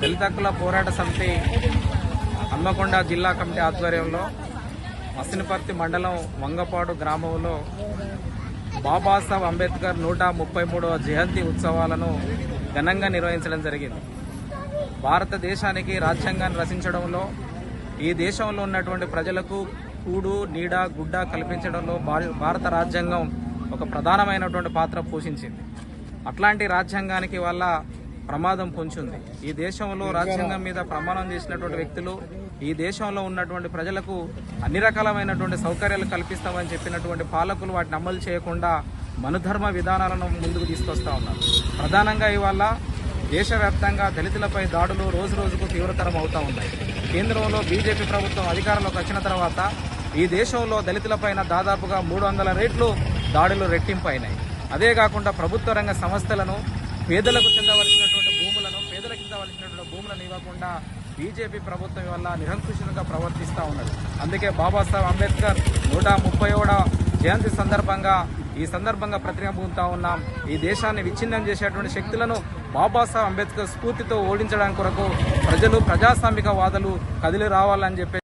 దళిత హక్కుల పోరాట సమితి హన్మకొండ జిల్లా కమిటీ ఆధ్వర్యంలో మసినపర్తి మండలం వంగపాడు గ్రామంలో బాబాసాహెబ్ అంబేద్కర్ నూట ముప్పై మూడవ జయంతి ఉత్సవాలను ఘనంగా నిర్వహించడం జరిగింది. భారతదేశానికి రాజ్యాంగాన్ని రచించడంలో ఈ దేశంలో ఉన్నటువంటి ప్రజలకు కూడు నీడ గుడ్డ కల్పించడంలో భారత రాజ్యాంగం ఒక ప్రధానమైనటువంటి పాత్ర పోషించింది. అట్లాంటి రాజ్యాంగానికి వల్ల ప్రమాదం పొంచుంది ఈ దేశంలో రాజ్యాంగం మీద ప్రమాణం చేసినటువంటి వ్యక్తులు ఈ దేశంలో ఉన్నటువంటి ప్రజలకు అన్ని రకాలమైనటువంటి సౌకర్యాలు కల్పిస్తామని చెప్పినటువంటి పాలకులు వాటిని అమలు చేయకుండా మనుధర్మ విధానాలను ముందుకు తీసుకొస్తా ఉన్నారు. ప్రధానంగా ఇవాళ దేశవ్యాప్తంగా దళితులపై దాడులు రోజు రోజుకు తీవ్రతరం అవుతా ఉన్నాయి. కేంద్రంలో బీజేపీ ప్రభుత్వం అధికారంలోకి వచ్చిన తర్వాత ఈ దేశంలో దళితులపైన దాదాపుగా మూడు వందల రేట్లు దాడులు రెట్టింపైనాయి. అదే కాకుండా ప్రభుత్వ రంగ సంస్థలను పేదలకు చెందవలసినటువంటి భూములను పేదలకు వలసినటువంటి భూములను ఇవ్వకుండా బీజేపీ ప్రభుత్వం వల్ల నిరంకుశంగా ప్రవర్తిస్తూ ఉన్నది. అందుకే బాబాసాహెబ్ అంబేద్కర్ నూట ముప్పై జయంతి సందర్భంగా ఈ సందర్భంగా ప్రతిబింబుతా ఉన్నాం. ఈ దేశాన్ని విచ్ఛిన్నం చేసేటువంటి శక్తులను బాబాసాహెబ్ అంబేద్కర్ స్ఫూర్తితో ఓడించడానికి కొరకు ప్రజలు ప్రజాస్వామిక వాదులు కదిలి రావాలని చెప్పి